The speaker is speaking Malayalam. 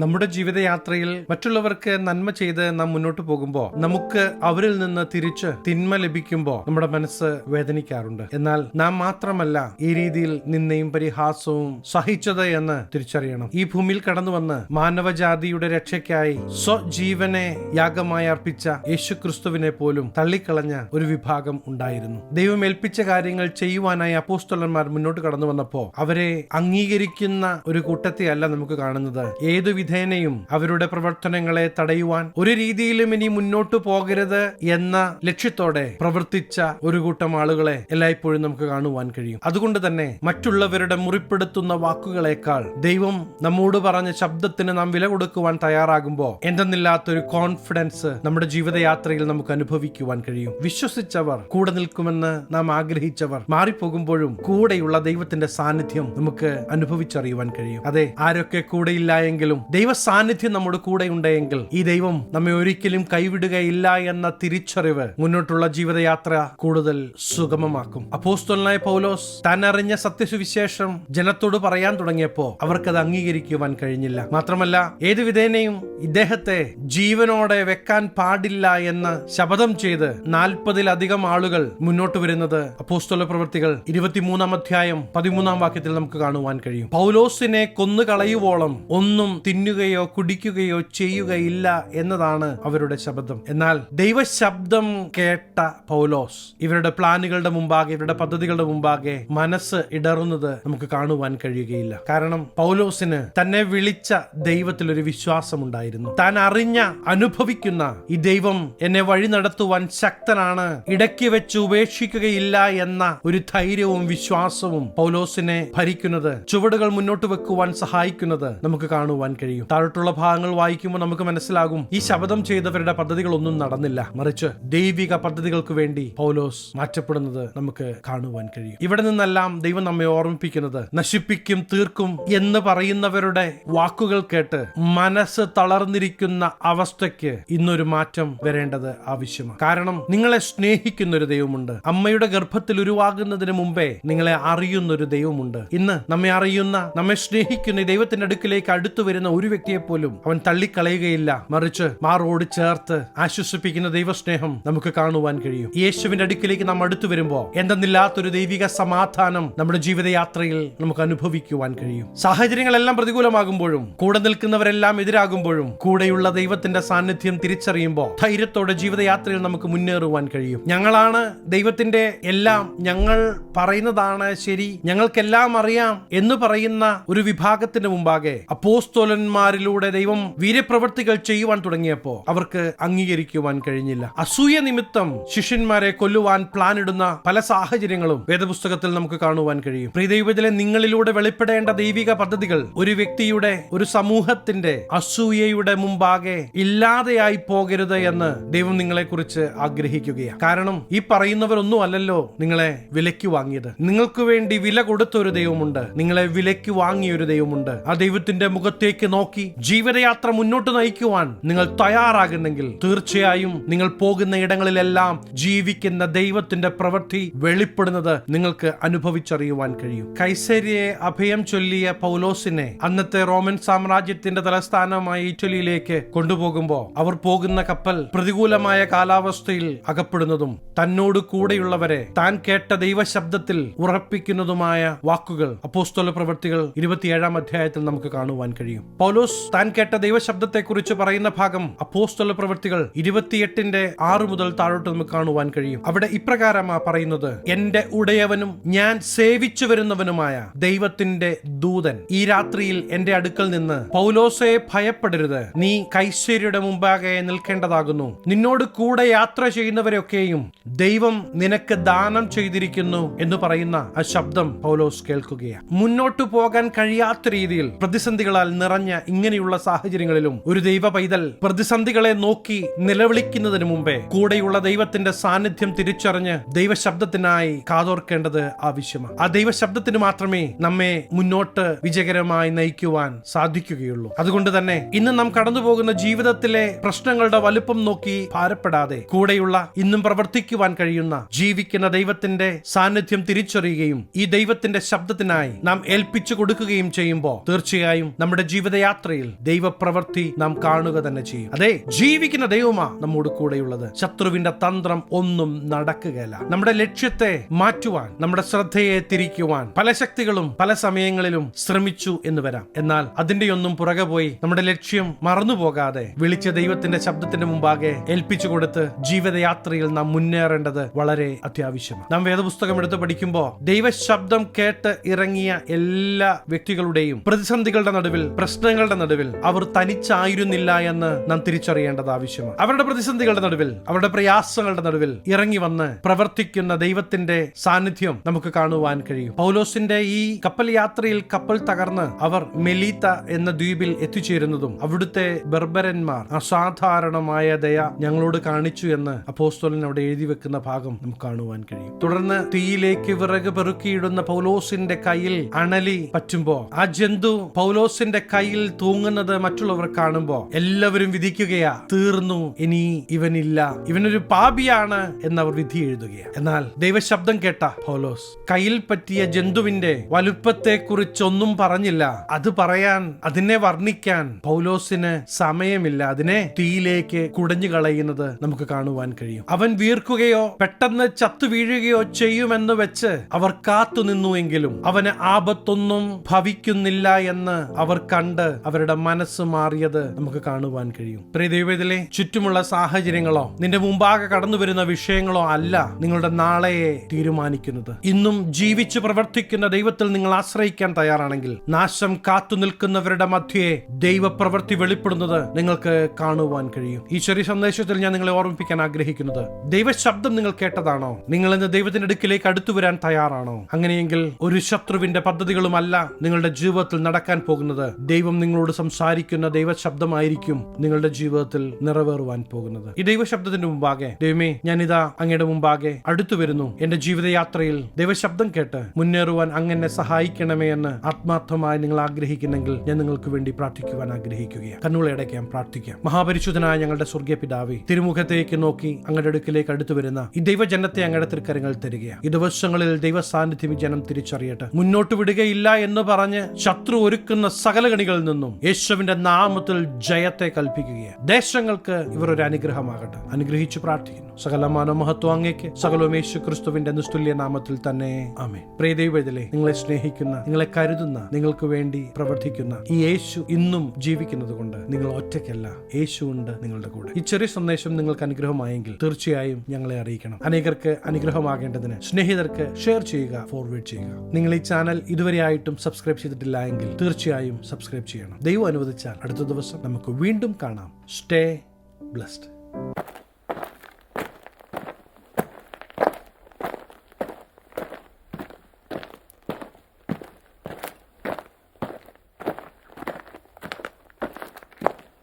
നമ്മുടെ ജീവിതയാത്രയിൽ മറ്റുള്ളവർക്ക് നന്മ ചെയ്ത് നാം മുന്നോട്ട് പോകുമ്പോൾ നമുക്ക് അവരിൽ നിന്ന് തിരിച്ച് തിന്മ ലഭിക്കുമ്പോൾ നമ്മുടെ മനസ്സ് വേദനിക്കാറുണ്ട്. എന്നാൽ നാം മാത്രമല്ല ഈ രീതിയിൽ നിന്നയും പരിഹാസവും സഹിച്ചത് എന്ന് തിരിച്ചറിയണം. ഈ ഭൂമിയിൽ കടന്നു വന്ന് മാനവജാതിയുടെ രക്ഷയ്ക്കായി സ്വജീവനെ യാഗമായി അർപ്പിച്ച യേശു ക്രിസ്തുവിനെ പോലും തള്ളിക്കളഞ്ഞ ഒരു വിഭാഗം ഉണ്ടായിരുന്നു. ദൈവം ഏൽപ്പിച്ച കാര്യങ്ങൾ ചെയ്യുവാനായി അപ്പോസ്തലന്മാർ മുന്നോട്ട് കടന്നു വന്നപ്പോ അവരെ അംഗീകരിക്കുന്ന ഒരു കൂട്ടത്തെയല്ല നമുക്ക് കാണുന്നത്. ഏതു വിധേനയും അവരുടെ പ്രവർത്തനങ്ങളെ തടയുവാൻ ഒരു രീതിയിലും ഇനി മുന്നോട്ടു പോകരുത് എന്ന ലക്ഷ്യത്തോടെ പ്രവർത്തിച്ച ഒരു കൂട്ടം ആളുകളെ എല്ലായ്പ്പോഴും നമുക്ക് കാണുവാൻ കഴിയും. അതുകൊണ്ട് തന്നെ മറ്റുള്ളവരുടെ മുറിപ്പെടുത്തുന്ന വാക്കുകളേക്കാൾ ദൈവം നമ്മോട് പറഞ്ഞ ശബ്ദത്തിന് നാം വില കൊടുക്കുവാൻ തയ്യാറാകുമ്പോൾ എന്തെന്നില്ലാത്തൊരു കോൺഫിഡൻസ് നമ്മുടെ ജീവിതയാത്രയിൽ നമുക്ക് അനുഭവിക്കുവാൻ കഴിയും. വിശ്വസിച്ചവർ കൂടെ നിൽക്കുമെന്ന് നാം ആഗ്രഹിച്ചവർ മാറിപ്പോകുമ്പോഴും കൂടെയുള്ള ദൈവത്തിന്റെ സാന്നിധ്യം നമുക്ക് അനുഭവിച്ചറിയുവാൻ കഴിയും. അതെ ആരൊക്കെ കൂടെയില്ല എങ്കിലും ദൈവ സാന്നിധ്യം നമ്മുടെ കൂടെ ഉണ്ടെങ്കിൽ ഈ ദൈവം നമ്മെ ഒരിക്കലും കൈവിടുകയില്ല എന്ന തിരിച്ചറിവ് മുന്നോട്ടുള്ള ജീവിതയാത്ര കൂടുതൽ സുഗമമാക്കും. അപ്പോസ്തലനായ പൗലോസ് താൻ അറിഞ്ഞ സത്യസുവിശേഷം ജനത്തോട് പറയാൻ തുടങ്ങിയപ്പോ അവർക്കത് അംഗീകരിക്കുവാൻ കഴിഞ്ഞില്ല. മാത്രമല്ല ഏത് വിധേനയും ഇദ്ദേഹത്തെ ജീവനോടെ വെക്കാൻ പാടില്ല എന്ന് ശപഥം ചെയ്ത് നാൽപ്പതിലധികം ആളുകൾ മുന്നോട്ട് വരുന്നത് അപ്പോസ്തോല പ്രവൃത്തികൾ ഇരുപത്തിമൂന്നാം അധ്യായം പതിമൂന്നാം വാക്യത്തിൽ നമുക്ക് കാണുവാൻ കഴിയും. പൗലോസിനെ കൊന്നുകളയുവോളം ഒന്നും തിന്നുകയോ കുടിക്കുകയോ ചെയ്യുകയില്ല എന്നതാണ് അവരുടെ ശബ്ദം. എന്നാൽ ദൈവശബ്ദം കേട്ട പൗലോസ് ഇവരുടെ പ്ലാനുകളുടെ മുമ്പാകെ ഇവരുടെ പദ്ധതികളുടെ മുമ്പാകെ മനസ്സ് ഇടറുന്നത് നമുക്ക് കാണുവാൻ കഴിയുകയില്ല. കാരണം പൗലോസിന് തന്നെ വിളിച്ച ദൈവത്തിൽ ഒരു വിശ്വാസം ഉണ്ടായിരുന്നു താൻ അറിഞ്ഞ അനുഭവിക്കുന്ന ഈ ദൈവം എന്നെ വഴി നടത്തുവാൻ ശക്തനാണ് ഇടയ്ക്ക് വെച്ച് ഉപേക്ഷിക്കുകയില്ല എന്ന ഒരു ധൈര്യവും വിശ്വാസവും പൗലോസിനെ ഭരിക്കുന്നത് ചുവടുകൾ മുന്നോട്ട് വെക്കുവാൻ സഹായിക്കുന്നത് നമുക്ക് കാണുവാൻ കഴിയും. താഴോട്ടുള്ള ഭാഗങ്ങൾ വായിക്കുമ്പോൾ നമുക്ക് മനസ്സിലാകും ഈ ശബ്ദം ചെയ്തവരുടെ പദ്ധതികളൊന്നും നടന്നില്ല. മറിച്ച് ദൈവിക പദ്ധതികൾക്ക് വേണ്ടി പൗലോസ് മാറ്റപ്പെടുന്നത് നമുക്ക് കാണുവാൻ കഴിയും. ഇവിടെ നിന്നെല്ലാം ദൈവം നമ്മെ ഓർമ്മിപ്പിക്കുന്നത് നശിപ്പിക്കും തീർക്കും എന്ന് പറയുന്നവരുടെ വാക്കുകൾ കേട്ട് മനസ്സ് തളർന്നിരിക്കുന്ന അവസ്ഥയ്ക്ക് ഇന്നൊരു മാറ്റം വരേണ്ടത് ആവശ്യമാണ്. കാരണം നിങ്ങളെ സ്നേഹിക്കുന്ന ഒരു ദൈവമുണ്ട്. അമ്മയുടെ ഗർഭത്തിൽ ഉരുവാകുന്നതിന് മുമ്പേ നിങ്ങളെ അറിയുന്ന ഒരു ദൈവമുണ്ട്. ഇന്ന് നമ്മെ അറിയുന്ന നമ്മെ സ്നേഹിക്കുന്ന ദൈവത്തിന്റെ അടുക്കിലേക്ക് അടുത്തു വരുന്ന ഒരു വ്യക്തിയെപ്പോലും അവൻ തള്ളിക്കളയുകയില്ല. മറിച്ച് മാറോട് ചേർത്ത് ആശ്വസിപ്പിക്കുന്ന ദൈവസ്നേഹം നമുക്ക് കാണുവാൻ കഴിയും. യേശുവിന്റെ അടുക്കിലേക്ക് നാം അടുത്തു വരുമ്പോൾ എന്തെന്നില്ലാത്തൊരു ദൈവിക സമാധാനം നമ്മുടെ ജീവിതയാത്രയിൽ നമുക്ക് അനുഭവിക്കുവാൻ കഴിയും. സാഹചര്യങ്ങളെല്ലാം പ്രതികൂലമാകുമ്പോഴും കൂടെ നിൽക്കുന്നവരെല്ലാം എതിരാകുമ്പോഴും കൂടെയുള്ള ദൈവത്തിന്റെ സാന്നിധ്യം തിരിച്ചറിയുമ്പോൾ ധൈര്യത്തോടെ ജീവിതയാത്രയിൽ നമുക്ക് മുന്നേറുവാൻ കഴിയും. ഞങ്ങളാണ് ദൈവത്തിന്റെ എല്ലാം ഞങ്ങൾ പറയുന്നതാണ് ശരി ഞങ്ങൾക്കെല്ലാം അറിയാം എന്ന് പറയുന്ന ഒരു വിഭാഗത്തിന്റെ മുമ്പാകെ അപ്പോസ്തോലന്മാരിലൂടെ ദൈവം വീര്യപ്രവർത്തികൾ ചെയ്യുവാൻ തുടങ്ങിയപ്പോ അവർക്ക് അംഗീകരിക്കുവാൻ കഴിഞ്ഞില്ല. അസൂയ നിമിത്തം ശിഷ്യന്മാരെ കൊല്ലുവാൻ പ്ലാൻ ഇടുന്ന പല സാഹചര്യങ്ങളും വേദപുസ്തകത്തിൽ നമുക്ക് കാണുവാൻ കഴിയും. പ്രിയദൈവത്തിലെ നിങ്ങളിലൂടെ വെളിപ്പെടേണ്ട ദൈവിക പദ്ധതികൾ ഒരു വ്യക്തിയുടെ ഒരു സമൂഹത്തിന്റെ അസൂയയുടെ മുമ്പാകെ ഇല്ലാതെയായി പോകരുത് എന്ന് ദൈവം നിങ്ങളെ കുറിച്ച് ആഗ്രഹിക്കുകയാണ്. കാരണം ഈ പറയുന്നവരൊന്നും അല്ലല്ലോ നിങ്ങളെ വിലയ്ക്ക് വാങ്ങിയത്. നിങ്ങൾക്ക് വേണ്ടി വില കൊടുത്ത ഒരു ദൈവമുണ്ട്. നിങ്ങളെ വിലയ്ക്ക് വാങ്ങിയ ഒരു ദൈവമുണ്ട്. ആ ദൈവത്തിന്റെ മുഖത്തേക്ക് നോക്കി ജീവിതയാത്ര മുന്നോട്ട് നയിക്കുവാൻ നിങ്ങൾ തയ്യാറാകുന്നെങ്കിൽ തീർച്ചയായും നിങ്ങൾ പോകുന്ന ഇടങ്ങളിലെല്ലാം ജീവിക്കുന്ന ദൈവത്തിന്റെ പ്രവൃത്തി വെളിപ്പെടുന്നത് നിങ്ങൾക്ക് അനുഭവിച്ചറിയുവാൻ കഴിയും. കൈസരിയെ അഭയം ചൊല്ലിയ പൗലോസിനെ അന്നത്തെ റോമൻ സാമ്രാജ്യത്തിന്റെ തലസ്ഥാനമായ ഇറ്റലിയിലേക്ക് കൊണ്ടുപോകുമ്പോൾ അവർ പോകുന്ന കപ്പൽ പ്രതികൂലമായ കാലാവസ്ഥയിൽ അകപ്പെടുന്നതും തന്നോട് കൂടെയുള്ളവരെ താൻ കേട്ട ദൈവശബ്ദത്തിൽ ഉറപ്പിക്കുന്നതുമായ വാക്കുകൾ അപ്പോസ്തല പ്രവൃത്തികൾ ഇരുപത്തിയേഴാം അധ്യായത്തിൽ നമുക്ക് കാണുവാൻ കഴിയും. പൗലോസ് താൻ കേട്ട ദൈവശബ്ദത്തെ കുറിച്ച് പറയുന്ന ഭാഗം അപ്പോസ്തല പ്രവൃത്തികൾ ഇരുപത്തിയെട്ടിന്റെ ആറ് മുതൽ താഴോട്ട് നമുക്ക് കാണുവാൻ കഴിയും. അവിടെ ഇപ്രകാരമാ പറയുന്നത് എന്റെ ഉടയവനും ഞാൻ സേവിച്ചു വരുന്നവനുമായ ദൈവത്തിന്റെ ദൂതൻ. ഈ രാത്രിയിൽ എന്റെ അടുക്കൽ നിന്ന് പൗലോസെ ഭയപ്പെടരുത്. നീ കൈശ്വര്യയുടെ മുമ്പാകെ നിൽക്കേണ്ടതാകുന്നു. നിന്നോട് കൂടെ യാത്ര ചെയ്യുന്നവരൊക്കെയും ദൈവം നിനക്ക് ദാനം ചെയ്തിരിക്കുന്നു എന്ന് പറയുന്ന ആ ശബ്ദം പൗലോസ് കേൾക്കുകയാണ്. മുന്നോട്ടു പോകാൻ കഴിയാത്ത രീതിയിൽ പ്രതിസന്ധികളാൽ നിറഞ്ഞ ഇങ്ങനെയുള്ള സാഹചര്യങ്ങളിലും ഒരു ദൈവ പൈതൽ പ്രതിസന്ധികളെ നോക്കി നിലവിളിക്കുന്നതിന് മുമ്പേ കൂടെയുള്ള ദൈവത്തിന്റെ സാന്നിധ്യം തിരിച്ചറിഞ്ഞ് ദൈവശബ്ദത്തിനായി കാതോർക്കേണ്ടത് ആവശ്യമാണ്. ആ ദൈവശബ്ദത്തിന് മാത്രമേ നമ്മെ മുന്നോട്ട് വിജയകരമായി നയിക്കുവാൻ സാധിക്കുകയുള്ളൂ. അതുകൊണ്ട് തന്നെ ഇന്ന് നാം കടന്നുപോകുന്ന ജീവിതത്തിലെ പ്രശ്നങ്ങളുടെ വലുപ്പം നോക്കി ഭാരപ്പെടാതെ കൂടെയുള്ള ഇന്നും പ്രവർത്തിക്കുവാൻ കഴിയുന്ന ജീവിക്കുന്ന ദൈവത്തിന്റെ സാന്നിധ്യം തിരിച്ചറിയുകയും ഈ ദൈവത്തിന്റെ ശബ്ദത്തിനായി നാം ഏൽപ്പിച്ചു കൊടുക്കുകയും ചെയ്യുമ്പോൾ തീർച്ചയായും നമ്മുടെ ജീവിത ജീവിതയാത്രയിൽ ദൈവപ്രവൃത്തി നാം കാണുക തന്നെ ചെയ്യും. അതെ ജീവിക്കുന്ന ദൈവമാ നമ്മോട് കൂടെയുള്ളത്. ശത്രുവിന്റെ തന്ത്രം ഒന്നും നടക്കുകയല്ല. നമ്മുടെ ലക്ഷ്യത്തെ മാറ്റുവാൻ നമ്മുടെ ശ്രദ്ധയെ തിരിക്കുവാൻ പല ശക്തികളും പല സമയങ്ങളിലും ശ്രമിച്ചു എന്ന് വരാം. എന്നാൽ അതിന്റെയൊന്നും പുറകെ പോയി നമ്മുടെ ലക്ഷ്യം മറന്നുപോകാതെ വിളിച്ച ദൈവത്തിന്റെ ശബ്ദത്തിന്റെ മുമ്പാകെ ഏൽപ്പിച്ചു കൊടുത്ത് ജീവിതയാത്രയിൽ നാം മുന്നേറേണ്ടത് വളരെ അത്യാവശ്യമാണ്. നാം വേദപുസ്തകം എടുത്ത് പഠിക്കുമ്പോൾ ദൈവശബ്ദം കേട്ട് ഇറങ്ങിയ എല്ലാ വ്യക്തികളുടെയും പ്രതിസന്ധികളുടെ നടുവിൽ പ്രശ്നങ്ങളുടെ നടുവിൽ അവർ തനിച്ചായിരുന്നില്ല എന്ന് നാം തിരിച്ചറിയേണ്ടത് ആവശ്യമാണ്. അവരുടെ പ്രതിസന്ധികളുടെ നടുവിൽ അവരുടെ പ്രയാസങ്ങളുടെ നടുവിൽ ഇറങ്ങി വന്ന് പ്രവർത്തിക്കുന്ന ദൈവത്തിന്റെ സാന്നിധ്യം നമുക്ക് കാണുവാൻ കഴിയും. പൗലോസിന്റെ ഈ കപ്പൽ യാത്രയിൽ കപ്പൽ തകർന്ന് അവർ മെലീത്ത എന്ന ദ്വീപിൽ എത്തിച്ചേരുന്നതും അവിടുത്തെ ബർബരന്മാർ അസാധാരണമായ ദയ ഞങ്ങളോട് കാണിച്ചു എന്ന് അപ്പോസ്തോലൻ അവിടെ എഴുതി വെക്കുന്ന ഭാഗം നമുക്ക് കാണുവാൻ കഴിയും. തുടർന്ന് തീയിലേക്ക് വിറക് പെറുക്കിയിടുന്ന പൗലോസിന്റെ കയ്യിൽ അണലി പറ്റുമ്പോ ആ ജന്തു പൗലോസിന്റെ കയ്യിൽ തൂങ്ങുന്നത് മറ്റുള്ളവർ കാണുമ്പോ എല്ലാവരും വിധിക്കുകയാ തീർന്നു ഇനി ഇവനില്ല. ഇവനൊരു പാപിയാണ് എന്നവർ വിധി എഴുതുകയാണ് എന്നാൽ ദൈവശബ്ദം കേട്ട പൗലോസ് കയ്യിൽ പറ്റിയ ജന്തുവിന്റെ വലുപ്പത്തെ കുറിച്ചൊന്നും പറഞ്ഞില്ല. അത് പറയാൻ അതിനെ വർണിക്കാൻ പൗലോസിന് സമയമില്ല. അതിനെ തീയിലേക്ക് കുടഞ്ഞു കളയുന്നത് നമുക്ക് കാണുവാൻ കഴിയും. അവൻ വീർക്കുകയോ പെട്ടെന്ന് ചത്തു വീഴുകയോ ചെയ്യുമെന്ന് വെച്ച് അവർ കാത്തു നിന്നുവെങ്കിലും അവന് ആപത്തൊന്നും ഭവിക്കുന്നില്ല എന്ന് അവർ കണ്ട് അവരുടെ മനസ്സ് മാറിയത് നമുക്ക് കാണുവാൻ കഴിയും. പ്രിയദൈവത്തിലെ ചുറ്റുമുള്ള സാഹചര്യങ്ങളോ നിന്റെ മുമ്പാകെ കടന്നു വരുന്ന വിഷയങ്ങളോ അല്ല നിങ്ങളുടെ നാളെയെ തീരുമാനിക്കുന്നത്. ഇന്നും ജീവിച്ച് പ്രവർത്തിക്കുന്ന ദൈവത്തിൽ നിങ്ങൾ ആശ്രയിക്കാൻ തയ്യാറാണെങ്കിൽ നാശം കാത്തു നിൽക്കുന്നവരുടെ മധ്യേ ദൈവപ്രവൃത്തി വെളിപ്പെടുന്നത് നിങ്ങൾക്ക് കാണുവാൻ കഴിയും. ഈ ചെറിയ സന്ദേശത്തിൽ ഞാൻ നിങ്ങളെ ഓർമ്മിപ്പിക്കാൻ ആഗ്രഹിക്കുന്നത് ദൈവശബ്ദം നിങ്ങൾ കേട്ടതാണോ? നിങ്ങൾ ഇന്ന് ദൈവത്തിന്റെ അടുക്കിലേക്ക് അടുത്തു വരാൻ തയ്യാറാണോ? അങ്ങനെയെങ്കിൽ ഒരു ശത്രുവിന്റെ പദ്ധതികളുമല്ല നിങ്ങളുടെ ജീവിതത്തിൽ നടക്കാൻ പോകുന്നത്. ദൈവം നിങ്ങളോട് സംസാരിക്കുന്ന ദൈവശബ്ദമായിരിക്കും നിങ്ങളുടെ ജീവിതത്തിൽ നിറവേറുവാൻ പോകുന്നത്. ഈ ദൈവശബ്ദത്തിന്റെ മുമ്പാകെ ദൈവമേ ഞാനിതാ അങ്ങയുടെ മുമ്പാകെ അടുത്തു വരുന്നു. എന്റെ ജീവിതയാത്രയിൽ ദൈവശബ്ദം കേട്ട് മുന്നേറുവാൻ അങ്ങനെ സഹായിക്കണമേ എന്ന് ആത്മാർത്ഥമായി നിങ്ങൾ ആഗ്രഹിക്കുന്നെങ്കിൽ ഞാൻ നിങ്ങൾക്ക് വേണ്ടി പ്രാർത്ഥിക്കുവാൻ ആഗ്രഹിക്കുകയാണ്. കണ്ണുകളടയ്ക്കാം പ്രാർത്ഥിക്കാം. മഹാപരിശുദ്ധനായ ഞങ്ങളുടെ സ്വർഗീയ പിതാവേ തിരുമുഖത്തേക്ക് നോക്കി അങ്ങയുടെ അടുക്കിലേക്ക് അടുത്തു വരുന്ന ഈ ദൈവജനത്തെ അങ്ങയുടെ തൃക്കരങ്ങൾ തരികയാണ്. ഈ ദിവസങ്ങളിൽ ദൈവ സാന്നിധ്യം ജനം തിരിച്ചറിയട്ടെ. മുന്നോട്ട് വിടുകയില്ല എന്ന് പറഞ്ഞ് ശത്രു ഒരുക്കുന്ന സകല കണികളിൽ നിന്നും യേശുവിന്റെ നാമത്തിൽ ജയത്തെ കൽപ്പിക്കുകയാണ്. ദേശങ്ങൾക്ക് ഇവർ ഒരു അനുഗ്രഹമാകട്ടെ. അനുഗ്രഹിച്ചു പ്രാർത്ഥിക്കുന്നു. സകലമാന മഹത്വം അങ്ങേക്ക്. സകലവും ക്രിസ്തുവിന്റെ നിസ്തുല്യ നാമത്തിൽ തന്നെ. ആമേ പ്രിയ ദൈവത്തിലെ നിങ്ങളെ സ്നേഹിക്കുന്ന നിങ്ങളെ കരുതുന്ന നിങ്ങൾക്ക് വേണ്ടി പ്രവർത്തിക്കുന്ന ഈ യേശു ഇന്നും ജീവിക്കുന്നത് കൊണ്ട് നിങ്ങൾ ഒറ്റയ്ക്കല്ല. യേശു ഉണ്ട് നിങ്ങളുടെ കൂടെ. ഈ ചെറിയ സന്ദേശം നിങ്ങൾക്ക് അനുഗ്രഹമായെങ്കിൽ തീർച്ചയായും ഞങ്ങളെ അറിയിക്കണം. അനേകർക്ക് അനുഗ്രഹമാകേണ്ടതിന് സ്നേഹിതർക്ക് ഷെയർ ചെയ്യുക ഫോർവേഡ് ചെയ്യുക. നിങ്ങൾ ഈ ചാനൽ ഇതുവരെ ആയിട്ടും സബ്സ്ക്രൈബ് ചെയ്തിട്ടില്ല എങ്കിൽ തീർച്ചയായും സബ്സ്ക്രൈബ് ചെയ്യണം. ദൈവം അനുവദിച്ചാൽ അടുത്ത ദിവസം നമുക്ക് വീണ്ടും കാണാം. Stay blessed.